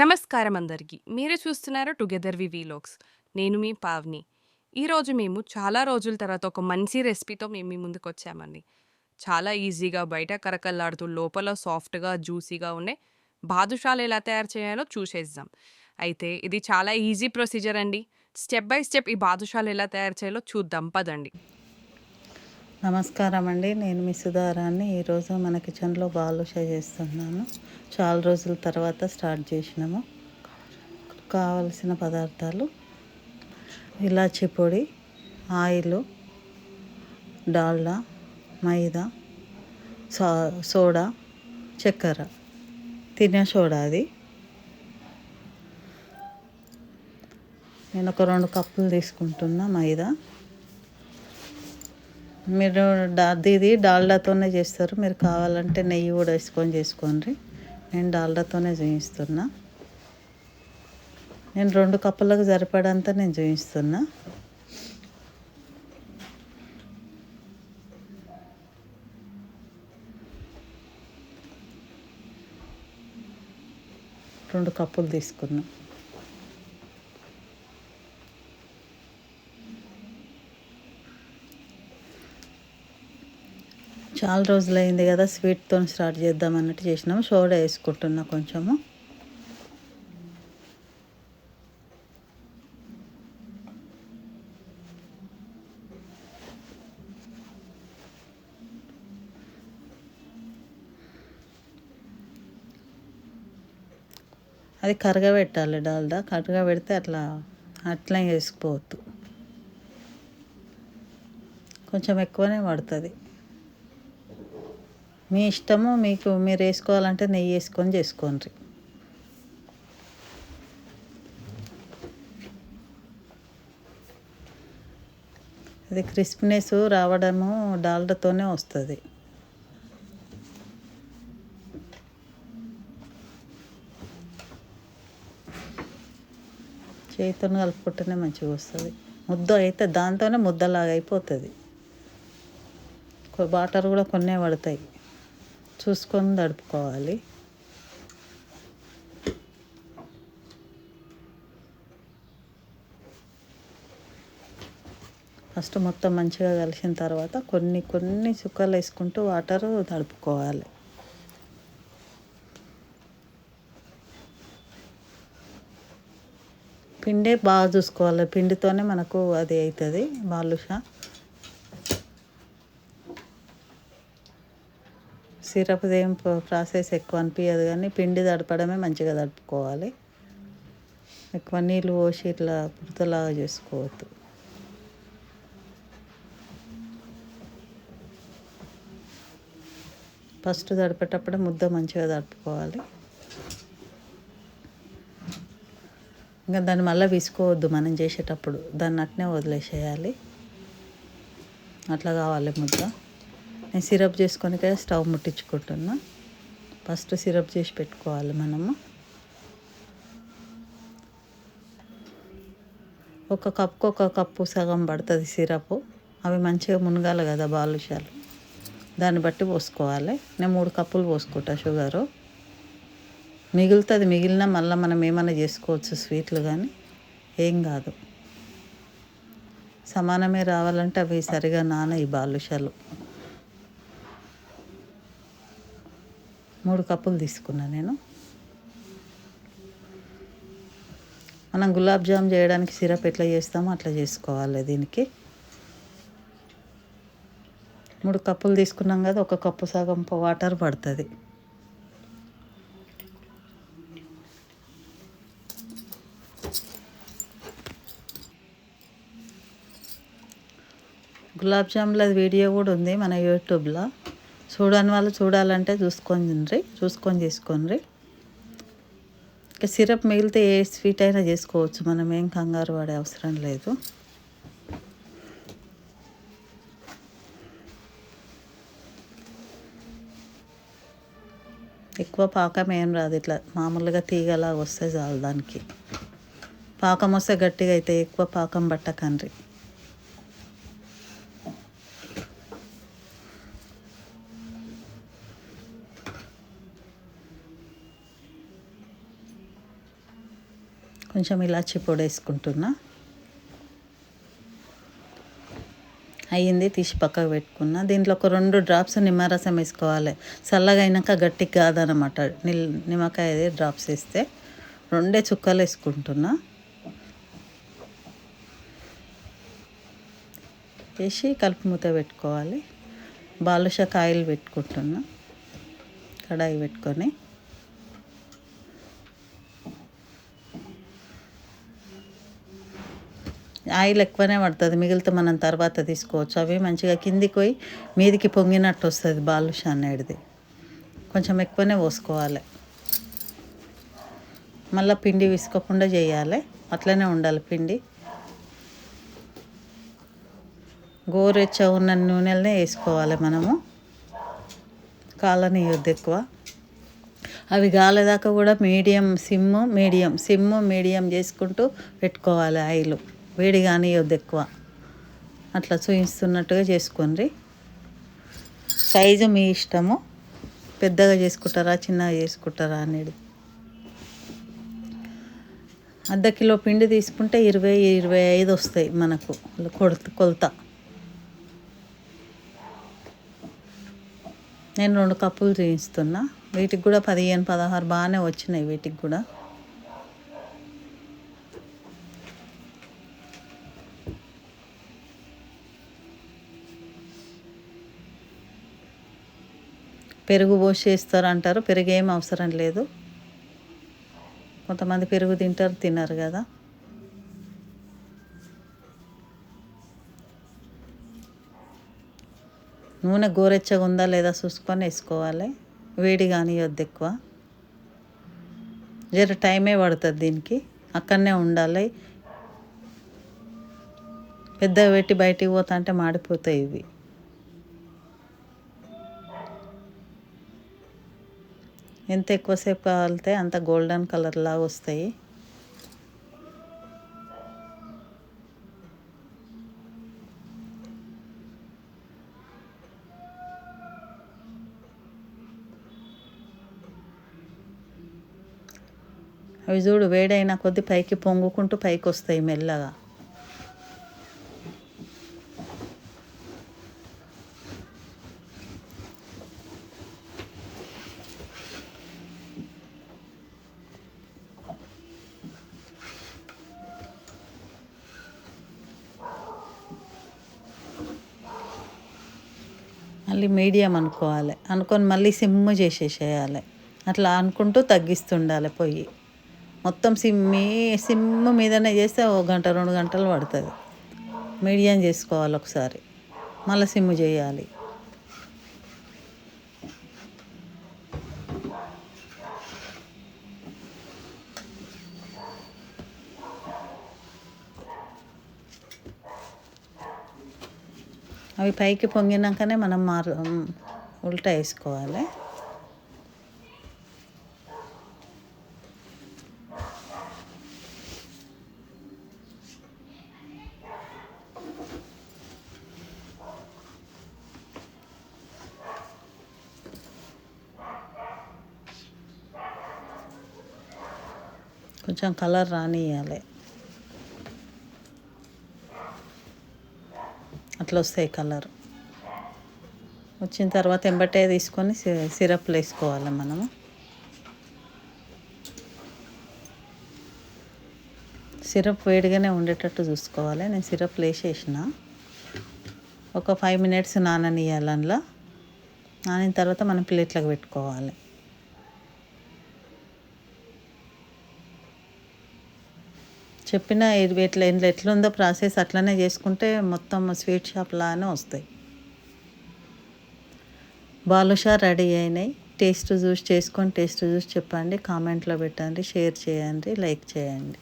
నమస్కారం అందరికీ. మీరు చూస్తున్నారు టుగెదర్ వి వీలాగ్స్ నేను మీ పావ్ని. ఈరోజు మేము చాలా రోజుల తర్వాత ఒక మంచి రెసిపీతో మేము మీ ముందుకు వచ్చామండి చాలా ఈజీగా బయట కరకల్లాడుతూ లోపల సాఫ్ట్గా జ్యూసీగా ఉండే బాదుషాలు ఎలా తయారు చేయాలో చూసేద్దాం. అయితే ఇది చాలా ఈజీ ప్రొసీజర్ అండి. స్టెప్ బై స్టెప్ ఈ బాదుషాలు ఎలా తయారు చేయాలో చూద్దాం. పదండి. నమస్కారం అండి నేను మీ సుధారాన్ని. ఈరోజు మన కిచెన్లో బాదుషా చేస్తున్నాను. చాలా రోజుల తర్వాత స్టార్ట్ చేసినాము. కావలసిన పదార్థాలు ఇలాచి పొడి oil Dalda maida so soda చక్కెర. తినే సోడా అది. నేను ఒక రెండు కప్పులు తీసుకుంటున్నా మైదా. మీరు డా ఇది డాల్డాతోనే చేస్తారు. మీరు కావాలంటే నెయ్యి కూడా వేసుకొని చేసుకోండి. నేను డాల్డాతోనే చూపిస్తున్నా నేను రెండు కప్పులకు సరిపడంతా నేను చూపిస్తున్నా రెండు కప్పులు తీసుకున్నాను చాలా రోజులు అయింది కదా స్వీట్తో స్టార్ట్ చేద్దాం అన్నట్టు చేసినాము సోడా వేసుకుంటున్నా కొంచెము. అది కరగబెట్టాలి డాల్డా. కరగబెడితే అట్లా అట్లా వేసుకోవద్దు. కొంచెం ఎక్కువనే పడుతుంది. మీ ఇష్టము మీకు మీరు వేసుకోవాలంటే నెయ్యి వేసుకొని చేసుకోండి. అది క్రిస్ప్నెస్ రావడము డాల్డాతోనే వస్తుంది. చేతితో కలుపుకుంటేనే మంచిగా వస్తుంది. ముద్ద అయితే దాంతోనే ముద్దలాగా అయిపోతుంది. వాటర్ కూడా కొన్నే పడతాయి. చూసుకొని తడుపుకోవాలి. ఫస్ట్ మొత్తం మంచిగా కలిసిన తర్వాత కొన్ని కొన్ని చుక్కలు వేసుకుంటూ వాటర్ తడుపుకోవాలి. పిండే బాగా చూసుకోవాలి. పిండితోనే మనకు అది అవుతుంది. బాలుష సిరప్ ఏం ప్రాసెస్ ఎక్కువ అనిపించదు కానీ పిండి తడపడమే మంచిగా తడుపుకోవాలి. ఎక్కువ నీళ్ళు పోసి ఇట్లా పుడతలాగా చేసుకోవద్దు. ఫస్ట్ తడిపేటప్పుడే ముద్ద మంచిగా తడుపుకోవాలి. ఇంకా దాన్ని మళ్ళీ విసుకోవద్దు మనం చేసేటప్పుడు. దాన్ని అట్నే వదిలేసేయాలి. అట్లా కావాలి ముద్ద. నేను సిరప్ చేసుకొని కదా స్టవ్ ముట్టించుకుంటున్నా. ఫస్ట్ సిరప్ చేసి పెట్టుకోవాలి మనము. ఒక కప్పు ఒక కప్పు సగం పడుతుంది సిరప్. అవి మంచిగా మునగాలి కదా బాలుషాలు. దాన్ని బట్టి పోసుకోవాలి. నేను మూడు కప్పులు పోసుకుంటా షుగరు. మిగులుతుంది మిగిలిన మళ్ళీ మనం ఏమైనా చేసుకోవచ్చు స్వీట్లు కానీ ఏం కాదు. సమానమే రావాలంటే అవి సరిగా నాన ఈ బాలుషాలు. మూడు కప్పులు తీసుకున్నాను నేను. మనం గులాబ్ జామ్ చేయడానికి సిరప్ ఎట్లా చేస్తామో అట్లా చేసుకోవాలి దీనికి. మూడు కప్పులు తీసుకున్నాం కదా ఒక కప్పు సగం వాటర్ పడుతుంది. గులాబ్ జామ్ల వీడియో కూడా ఉంది మన యూట్యూబ్లో. చూడని వాళ్ళు చూడాలంటే చూసుకొని తినరి చూసుకొని చేసుకోండి ఇంకా సిరప్ మిగిలితే ఏ స్వీట్ అయినా చేసుకోవచ్చు మనం ఏం కంగారు పడే అవసరం లేదు. ఎక్కువ పాకం ఏం రాదు ఇట్లా మామూలుగా తీగలాగా వస్తే చాలు దానికి. పాకం వస్తే గట్టిగా అయితే ఎక్కువ పాకం పట్టకండ్రి. కొంచెం ఇలాచి పొడి వేసుకుంటున్నా అయ్యింది తీసి పక్కకు పెట్టుకున్నా. దీంట్లో ఒక రెండు డ్రాప్స్ నిమ్మరసం వేసుకోవాలి. చల్లగా అయినాక గట్టికి కాదనమాట. నిల్ నిమ్మకాయ డ్రాప్స్ వేస్తే. రెండే చుక్కలు వేసుకుంటున్నా. వేసి కలుపు మూత పెట్టుకోవాలి. బాలుష కాయలు పెట్టుకుంటున్నా. కడాయి పెట్టుకొని. ఆయిల్ ఎక్కువనే పడుతుంది. మిగిలితే మనం తర్వాత తీసుకోవచ్చు. అవి మంచిగా కిందికి పోయి మీదికి పొంగినట్టు వస్తుంది బాలుషా అనేది కొంచెం ఎక్కువనే పోసుకోవాలి. మళ్ళీ పిండి విసుకోకుండా చేయాలి. అట్లనే ఉండాలి పిండి. గోరెచ్చ ఉన్న నూనెలనే వేసుకోవాలి మనము. కాలనీయొద్దు ఎక్కువ. అవి గాలేదాకా కూడా medium sim medium sim medium చేసుకుంటూ పెట్టుకోవాలి ఆయిల్. వేడి కానియొద్దు ఎక్కువ. అట్లా చూపిస్తున్నట్టుగా చేసుకోండి. సైజు మీ ఇష్టము. పెద్దగా చేసుకుంటారా చిన్నగా చేసుకుంటారా అనేది. అర్ధ కిలో పిండి తీసుకుంటే ఇరవై ఇరవై ఐదు వస్తాయి మనకు. కొలత కొలత. నేను రెండు కప్పులు చేయిస్తున్నా వీటికి కూడా పదిహేను పదహారు బాగానే వచ్చినాయి వీటికి కూడా. పెరుగు పోసి చేస్తారు అంటారు పెరుగు ఏం అవసరం లేదు. కొంతమంది పెరుగు తింటారు తినరు కదా. నూనె గోరెచ్చగా ఉందా లేదా చూసుకొని వేసుకోవాలి. వేడి కానియొద్దు ఎక్కువ. జర టైమే పడుతుంది దీనికి. అక్కడనే ఉండాలి. పెద్దగా పెట్టి బయటికి పోతా అంటే మాడిపోతాయి ఇవి. ఎంత ఎక్కువసేపు కావాలితే అంత గోల్డెన్ కలర్ లాగా వస్తాయి. అవి చూడు వేడైన కొద్ది పైకి పొంగుకుంటూ పైకి వస్తాయి మెల్లగా. మళ్ళీ మీడియం అనుకోవాలి. అనుకొని మళ్ళీ సిమ్ చేసేసేయాలి. అట్లా అనుకుంటూ తగ్గిస్తుండాలి పొయ్యి. మొత్తం సిమ్మి సిమ్ మీదనే చేస్తే ఒక గంట రెండు గంటలు పడుతుంది. మీడియం చేసుకోవాలి ఒకసారి. మళ్ళీ సిమ్ చేయాలి. అవి పైకి పొంగినాకనే మనం మారు ఉల్టా వేసుకోవాలి. కొంచెం కలర్ రానియాలి అట్లా వస్తాయి కలర్. వచ్చిన తర్వాత ఎంబటే తీసుకొని సి- సిరప్లు వేసుకోవాలి మనము. సిరప్ వేడిగానే ఉండేటట్టు చూసుకోవాలి. నేను సిరప్ వేసేసిన. ఒక ఫైవ్ మినిట్స్ నాననియాలి అందులో. నానిన తర్వాత మనం ప్లేట్లకు పెట్టుకోవాలి. చెప్పిన ఎట్లా ఇంట్లో ఎట్లుందో ప్రాసెస్ అట్లనే చేసుకుంటే మొత్తం స్వీట్ షాప్ లానే వస్తాయి. బాలుషా రెడీ అయినాయి. టేస్ట్ చూసి చేసుకొని టేస్ట్ చూసి చెప్పండి. కామెంట్లో పెట్టండి షేర్ చేయండి లైక్ చేయండి.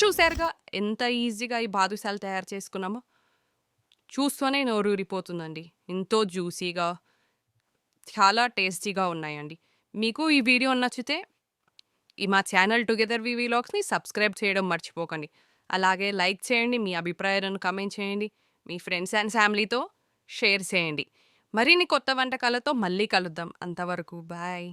చూసారుగా ఎంత ఈజీగా ఈ బాదుషాలు తయారు చేసుకున్నామో. చూస్తూనే నోరూరిపోతుందండి ఎంతో జ్యూసీగా చాలా టేస్టీగా ఉన్నాయండి. మీకు ఈ వీడియో నచ్చితే ఈ మా ఛానల్ టుగెదర్ వి వీలాగ్స్ని సబ్స్క్రైబ్ చేయడం మర్చిపోకండి. అలాగే లైక్ చేయండి మీ అభిప్రాయాలను కమెంట్ చేయండి మీ ఫ్రెండ్స్ అండ్ ఫ్యామిలీతో షేర్ చేయండి. మరిన్ని కొత్త వంటకాలతో మళ్ళీ కలుద్దాం. అంతవరకు బాయ్.